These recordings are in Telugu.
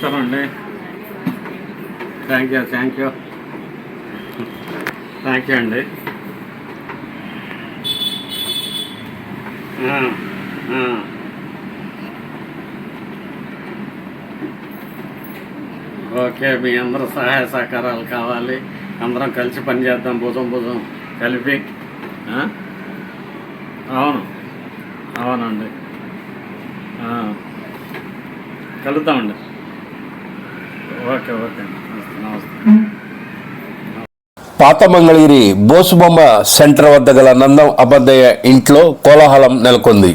నమస్కారం అండి. Thank you thank you thank you అండి. ఓకే మీ అందరూ సహాయ సహకారాలు కావాలి. అందరం కలిసి పనిచేద్దాం భుజం భుజం కలిపి. అవును. అవునండి. కలుద్దామండి. ఓకే ఓకే నమస్తే పాత మంగళగిరి బోసుబొమ్మ సెంటర్ వద్ద గల నందం అబద్దయ్య ఇంట్లో కోలాహలం నెలకొంది.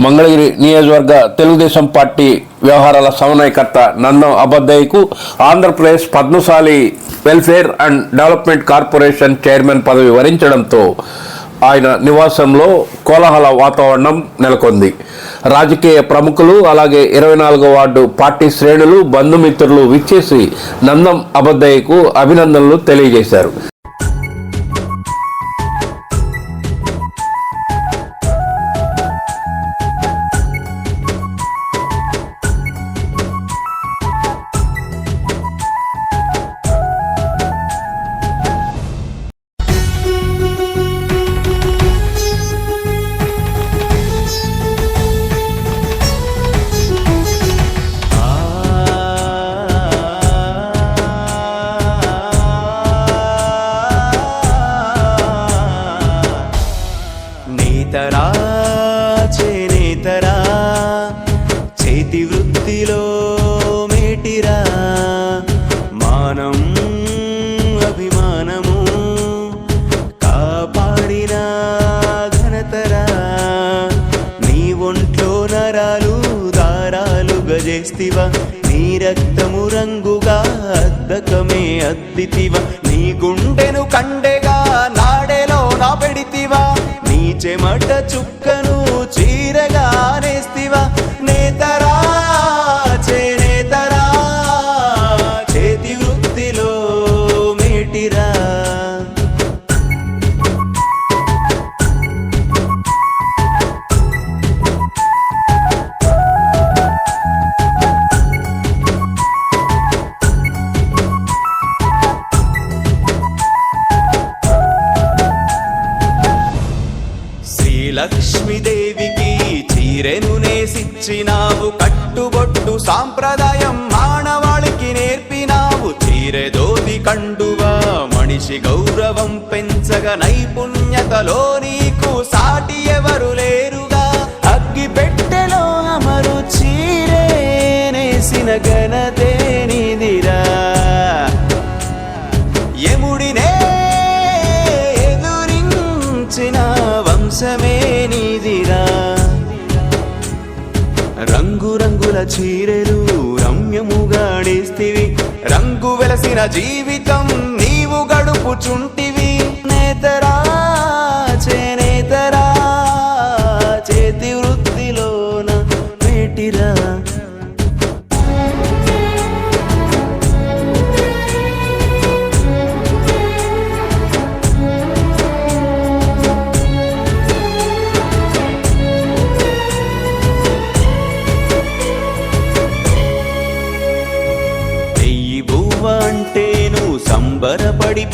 మంగళగిరి నియోజకవర్గ తెలుగుదేశం పార్టీ వ్యవహారాల సమన్వయకర్త Nandam అబద్దయ్యకు Andhra Pradesh Padmashali welfare and development corporation chairman పదవి వరించడంతో ఆయన నివాసంలో కోలాహల వాతావరణం నెలకొంది. రాజకీయ ప్రముఖులు అలాగే ఇరవై నాలుగో వార్డు పార్టీ శ్రేణులు బంధుమిత్రులు విచ్చేసి నందం అబద్దయ్యకు అభినందనలు తెలియజేశారు. దారాలు నీ రక్తము రంగుగా అద్దకమే అద్దితివ? నీ గుండెను కండెగా నాడెలో నా పెడితివా? నీ చెమట చుక్క నేసిచ్చినావు కట్టుబొట్టు సాంప్రదాయం మానవాళికి నేర్పినావు. తీరెదోది కండువా మనిషి గౌరవం పెంచగ నైపుణ్యతలో నీకు సాటి ఎవరు లేరు. చీరెలు రమ్యముగా రమ్యముగాడేస్తివి రంగు వెలసిన జీవితం నీవు గడుపుచుంటివి.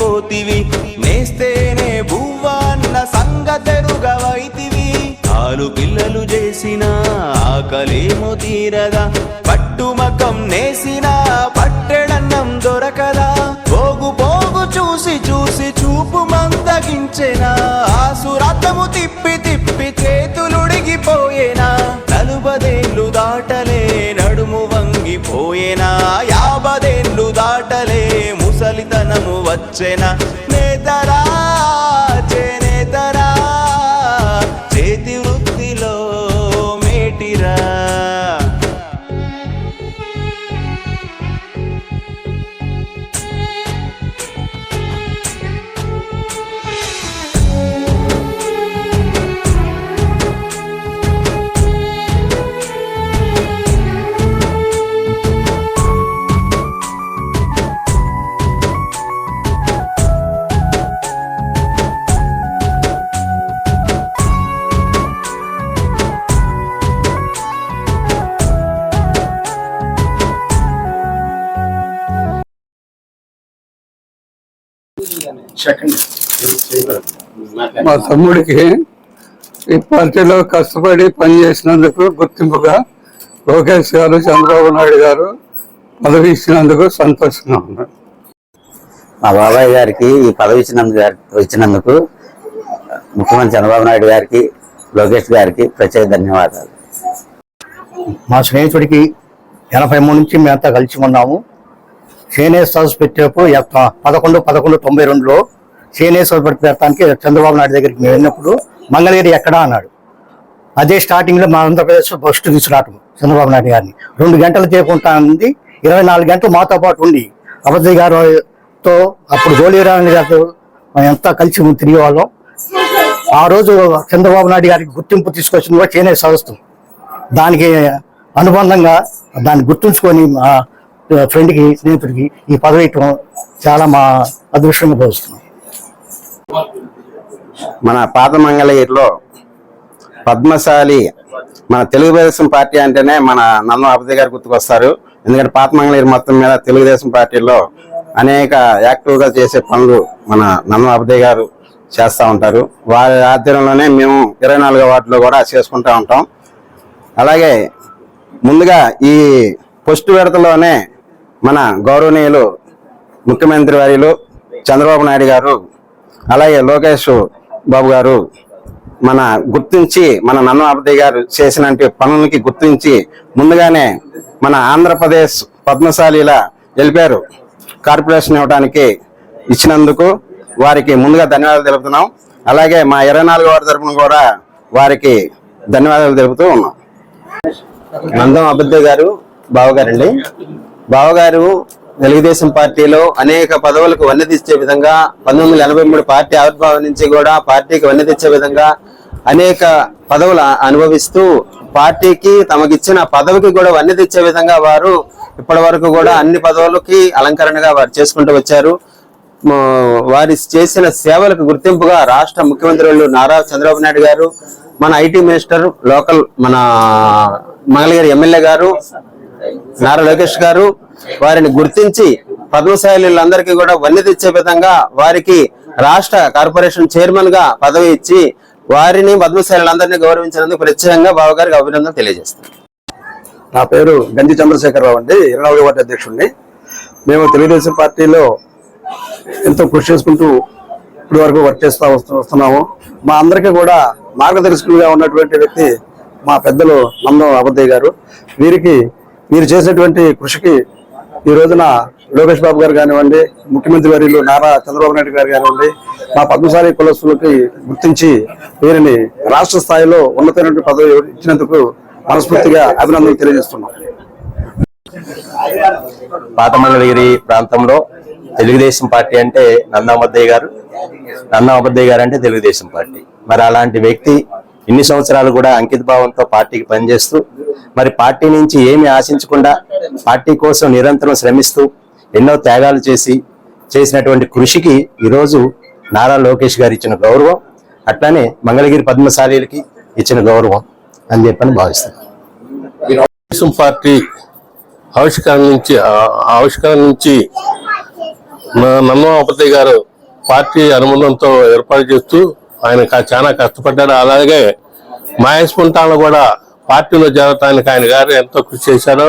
పోతివి. నేస్తేనే బువ్వ అన్న సంగతెరుగవైతివి ఆలు పిల్లలు చేసిన ఆకలేమో తీరదా. పట్టుమకం నేసిన పట్టెడన్నం దొరకదా. పోగు పోగు చూసి చూసి చూపు మందగించెనా. ఆసురాతము తిప్పి తిప్పి చేతులుడిగిపోయేనా. నలుబదేళ్ళు దాటలే నడుము వంగిపోయేనా. వచ్చెనా? మేదరా మా తమ్ముడికి ఈ పార్టీలో కష్టపడి పనిచేసినందుకు గుర్తింపుగా లోకేష్ గారు చంద్రబాబు నాయుడు గారు పదవి ఇచ్చినందుకు సంతోషంగా ఉన్నారు మా బాబాయ్ గారికి ఈ పదవి ఇచ్చినందుకు ఇచ్చినందుకు ముఖ్యమంత్రి చంద్రబాబు నాయుడు గారికి లోకేష్ గారికి ప్రత్యేక ధన్యవాదాలు. మా స్నేహితుడికి ఎనభై మూడు నుంచి మేమంతా కలిసి ఉన్నాము. సీనియర్ హౌస్ పెట్టేప్పుడు పదకొండు పదకొండు తొంభై రెండులో చేనేత హౌస్ పెట్టడానికి చంద్రబాబు నాయుడు దగ్గరికి మేము వెళ్ళినప్పుడు మంగళగిరి ఎక్కడా అన్నాడు. అదే స్టార్టింగ్లో మా ఆంధ్రప్రదేశ్ ఫస్ట్ తీసుకురావటం చంద్రబాబు నాయుడు గారిని. రెండు గంటలు చేయకుండా ఉంది ఇరవై నాలుగు గంటలు మాతో పాటు ఉండి అబద్ధయ్య గారితో అప్పుడు గోళీరాణి గారితో మేము అంతా కలిసి తిరిగేవాళ్ళం. ఆ రోజు చంద్రబాబు నాయుడు గారికి గుర్తింపు తీసుకొచ్చింది కూడా చేనేత సంస్థ దానికి అనుబంధంగా దాన్ని గుర్తుంచుకొని ఫ్రెండ్కి స్నేహితుడికి ఈ పదవి ఇవ్వడం చాలా మా అదృష్టంగా భావిస్తున్నాం. మన పాత మంగళగిరిలో పద్మశాలి మన తెలుగుదేశం పార్టీ అంటేనే మన నన్ను అబద్ధ గారు గుర్తుకొస్తారు. ఎందుకంటే పాత మంగళగిరి మొత్తం మీద తెలుగుదేశం పార్టీలో అనేక యాక్టివ్గా చేసే పనులు మన నన్ను అబద్ధయ్య గారు చేస్తూ ఉంటారు. వారి ఆధ్వర్యంలోనే మేము ఇరవై నాలుగో వార్డులో కూడా చేసుకుంటూ ఉంటాం. అలాగే ముందుగా ఈ పోస్ట్ విడతలోనే మన గౌరవనీయులు ముఖ్యమంత్రి వారిలు చంద్రబాబు నాయుడు గారు అలాగే లోకేష్ బాబు గారు మన గుర్తించి మన నన్ను గారు చేసిన పనులకి గుర్తించి ముందుగానే మన ఆంధ్రప్రదేశ్ పద్మశాలిలా గెలిపారు కార్పొరేషన్ ఇవ్వడానికి ఇచ్చినందుకు వారికి ముందుగా ధన్యవాదాలు తెలుపుతున్నాం. అలాగే మా ఇరవై నాలుగో వారి తరపున కూడా వారికి ధన్యవాదాలు తెలుపుతూ ఉన్నాం. నందం అబద్ధ గారు బావగారండి. బావగారు తెలుగుదేశం పార్టీలో అనేక పదవులకు వన్నె తెచ్చే విధంగా పంతొమ్మిది ఎనభై మూడు పార్టీ ఆవిర్భావం నుంచి కూడా పార్టీకి వన్నె తెచ్చే విధంగా అనేక పదవులు అనుభవిస్తూ పార్టీకి తమకిచ్చిన పదవికి కూడా వన్నె తెచ్చే విధంగా వారు ఇప్పటి వరకు కూడా అన్ని పదవులకి అలంకరణగా వారు చేసుకుంటూ వచ్చారు. వారి చేసిన సేవలకు గుర్తింపుగా రాష్ట్ర ముఖ్యమంత్రులు నారా చంద్రబాబు నాయుడు గారు మన ఐటీ మినిస్టర్ లోకల్ మన మంగళగిరి ఎమ్మెల్యే గారు నారా లోకేష్ గారు వారిని గుర్తించి పద్మశాలీలందరికీ కూడా వన్నె తెచ్చే విధంగా వారికి రాష్ట్ర కార్పొరేషన్ చైర్మన్గా పదవి ఇచ్చి వారిని పద్మశాలీలందరినీ గౌరవించినందుకు ప్రత్యేకంగా బాబు గారికి అభినందన తెలియజేస్తాను నా పేరు గంజి చంద్రశేఖరరావు అండి. ఇరవై నాలుగో వార్డు అధ్యక్షుడిని. మేము తెలుగుదేశం పార్టీలో ఎంతో కృషి చేసుకుంటూ ఇప్పటి వరకు వర్క్ చేస్తూ వస్తు- వస్తున్నాము. మా అందరికీ కూడా మార్గదర్శకులుగా ఉన్నటువంటి వ్యక్తి మా పెద్దలు నందం అబద్దయ్య గారు. వీరికి మీరు చేసినటువంటి కృషికి ఈ రోజున లోకేష్ బాబు గారు కానివ్వండి ముఖ్యమంత్రి వర్యులు నారా చంద్రబాబు నాయుడు గారు కానివ్వండి మా పద్మశాలి కులస్తులకి గుర్తించి వీరిని రాష్ట్ర స్థాయిలో ఉన్నతమైనటువంటి పదవి ఇచ్చినందుకు మనస్ఫూర్తిగా అభినందనలు తెలియజేస్తున్నాం. పాతమండలగిరి ప్రాంతంలో తెలుగుదేశం పార్టీ అంటే నందామద్దయ్య గారు. నందామద్దయ్య గారు అంటే తెలుగుదేశం పార్టీ. మరి అలాంటి వ్యక్తి ఇన్ని సంవత్సరాలు కూడా అంకిత భావంతో పార్టీకి పనిచేస్తూ మరి పార్టీ నుంచి ఏమి ఆశించకుండా పార్టీ కోసం నిరంతరం శ్రమిస్తూ ఎన్నో త్యాగాలు చేసి చేసినటువంటి కృషికి ఈరోజు నారా లోకేష్ గారు ఇచ్చిన గౌరవం అట్లానే మంగళగిరి పద్మశాలీలకి ఇచ్చిన గౌరవం అని చెప్పని భావిస్తున్నాను పార్టీ ఆవిష్కరణ నుంచి ఆవిష్కరణ నుంచి నన్నమాపతి గారు పార్టీ అనుబంధంతో ఏర్పాటు చేస్తూ ఆయన చాలా కష్టపడ్డాడు. అలాగే మాయస్పుంటాలను కూడా పార్టీలో చేరటానికి ఆయన గారు ఎంతో కృషి చేశారు.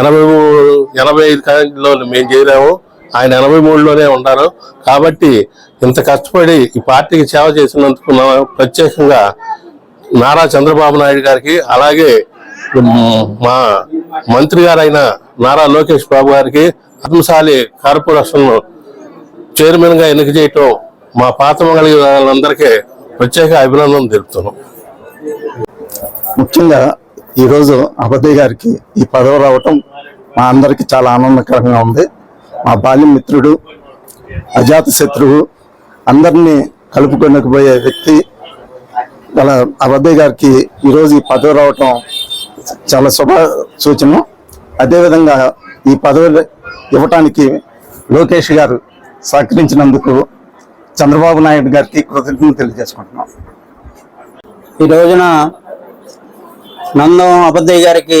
ఎనభై మూడు ఎనభై ఐదు కాలంలో మేము చేరాము. ఆయన ఎనభై మూడులోనే ఉన్నారు. కాబట్టి ఇంత కష్టపడి ఈ పార్టీకి సేవ చేసినందుకు ప్రత్యేకంగా నారా చంద్రబాబు నాయుడు గారికి అలాగే మా మంత్రి గారైన నారా లోకేష్ బాబు గారికి పద్మశాలి కార్పొరేషన్ చైర్మన్గా ఎన్నిక చేయటం మా పాత మంగళ వాళ్ళందరికీ ప్రత్యేక అభినందనలు తెలుపుతున్నాం. ముఖ్యంగా ఈరోజు అభదయ్ గారికి ఈ పదవి రావటం మా అందరికి చాలా ఆనందకరంగా ఉంది. మా బాల్యం మిత్రుడు అజాత శత్రువు అందరినీ కలుపుకొనకపోయే వ్యక్తి గల అభదయ్ గారికి ఈరోజు ఈ పదవి రావటం చాలా శుభ సూచన. అదేవిధంగా ఈ పదవి ఇవ్వటానికి లోకేష్ గారు సహకరించినందుకు చంద్రబాబు నాయుడు గారికి కృతజ్ఞతలు తెలియజేసుకుంటున్నాం. ఈ రోజున నందం అబద్దయ్య గారికి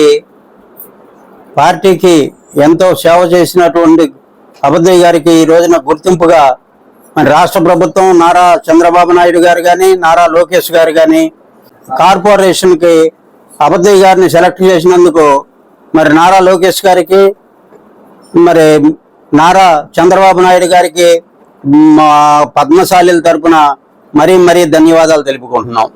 పార్టీకి ఎంతో సేవ చేసినటువంటి అబద్దయ్య గారికి ఈ రోజున గుర్తింపుగా మరి రాష్ట్ర ప్రభుత్వం నారా చంద్రబాబు నాయుడు గారు కానీ నారా లోకేష్ గారు కానీ కార్పొరేషన్కి అబద్దయ్య గారిని సెలెక్ట్ చేసినందుకు మరి నారా లోకేష్ గారికి మరి నారా చంద్రబాబు నాయుడు గారికి మా పద్మశాలిల తరపున మరీ మరీ ధన్యవాదాలు తెలుపుకుంటున్నాం.